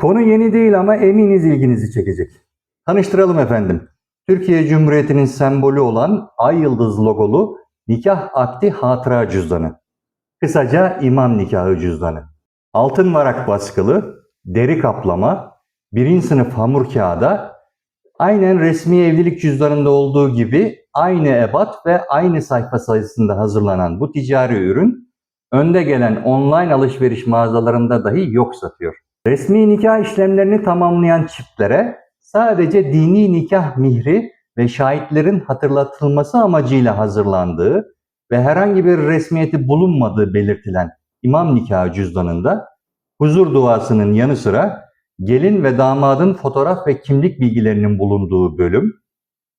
Konu yeni değil ama eminiz ilginizi çekecek. Tanıştıralım efendim. Türkiye Cumhuriyeti'nin sembolü olan ay yıldız logolu nikah akdi hatıra cüzdanı. Kısaca imam nikahı cüzdanı. Altın varak baskılı, deri kaplama, birinci sınıf hamur kağıda, aynen resmi evlilik cüzdanında olduğu gibi aynı ebat ve aynı sayfa sayısında hazırlanan bu ticari ürün önde gelen online alışveriş mağazalarında dahi yok satıyor. Resmi nikah işlemlerini tamamlayan çiftlere sadece dini nikah mihri ve şahitlerin hatırlatılması amacıyla hazırlandığı ve herhangi bir resmiyeti bulunmadığı belirtilen imam nikahı cüzdanında huzur duasının yanı sıra gelin ve damadın fotoğraf ve kimlik bilgilerinin bulunduğu bölüm,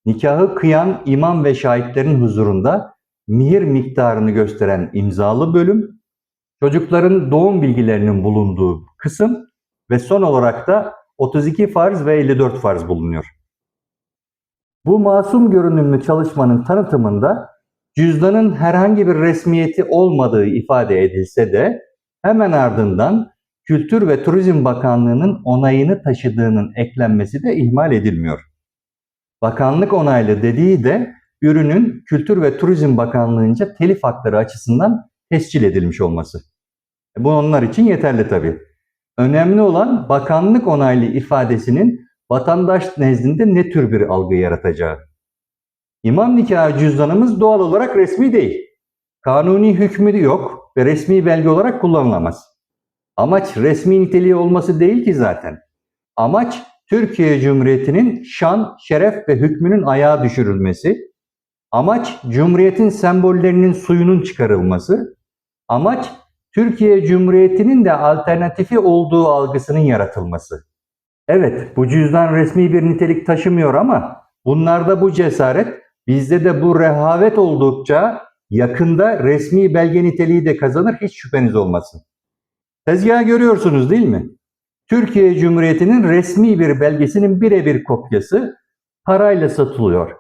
nikahı kıyan imam ve şahitlerin huzurunda mihir miktarını gösteren imzalı bölüm, çocukların doğum bilgilerinin bulunduğu kısım ve son olarak da 32 farz ve 54 farz bulunuyor. Bu masum görünümlü çalışmanın tanıtımında cüzdanın herhangi bir resmiyeti olmadığı ifade edilse de hemen ardından Kültür ve Turizm Bakanlığı'nın onayını taşıdığının eklenmesi de ihmal edilmiyor. Bakanlık onaylı dediği de ürünün Kültür ve Turizm Bakanlığı'nca telif hakları açısından tescil edilmiş olması. E, Bu onlar için yeterli tabii. Önemli olan bakanlık onaylı ifadesinin vatandaş nezdinde ne tür bir algı yaratacağı. İmam nikahı cüzdanımız doğal olarak resmi değil. Kanuni hükmü yok ve resmi belge olarak kullanılamaz. Amaç resmi niteliği olması değil ki zaten. Amaç Türkiye Cumhuriyeti'nin şan, şeref ve hükmünün ayağa düşürülmesi. Amaç Cumhuriyet'in sembollerinin suyunun çıkarılması. Amaç Türkiye Cumhuriyeti'nin de alternatifi olduğu algısının yaratılması. Evet, bu cüzdan resmi bir nitelik taşımıyor ama bunlarda bu cesaret, bizde de bu rehavet oldukça yakında resmi belge niteliği de kazanır hiç şüpheniz olmasın. Tezgahı görüyorsunuz değil mi? Türkiye Cumhuriyeti'nin resmi bir belgesinin birebir kopyası parayla satılıyor.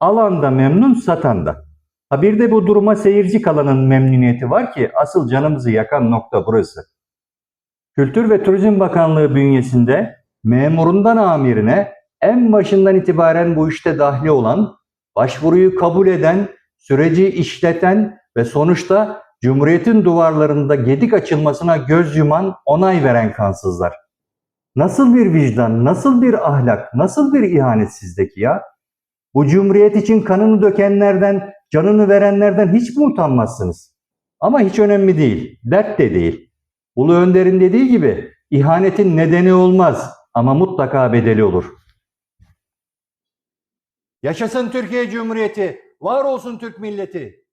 Alan da memnun, satan da. Ha bir de bu duruma seyirci kalanın memnuniyeti var ki asıl canımızı yakan nokta burası. Kültür ve Turizm Bakanlığı bünyesinde memurundan amirine en başından itibaren bu işte dahli olan, başvuruyu kabul eden, süreci işleten ve sonuçta Cumhuriyet'in duvarlarında gedik açılmasına göz yuman, onay veren kansızlar. Nasıl bir vicdan, nasıl bir ahlak, nasıl bir ihanet sizdeki ya? Bu cumhuriyet için kanını dökenlerden, canını verenlerden hiç mi utanmazsınız? Ama hiç önemli değil, dert de değil. Ulu Önder'in dediği gibi ihanetin nedeni olmaz ama mutlaka bedeli olur. Yaşasın Türkiye Cumhuriyeti, var olsun Türk milleti.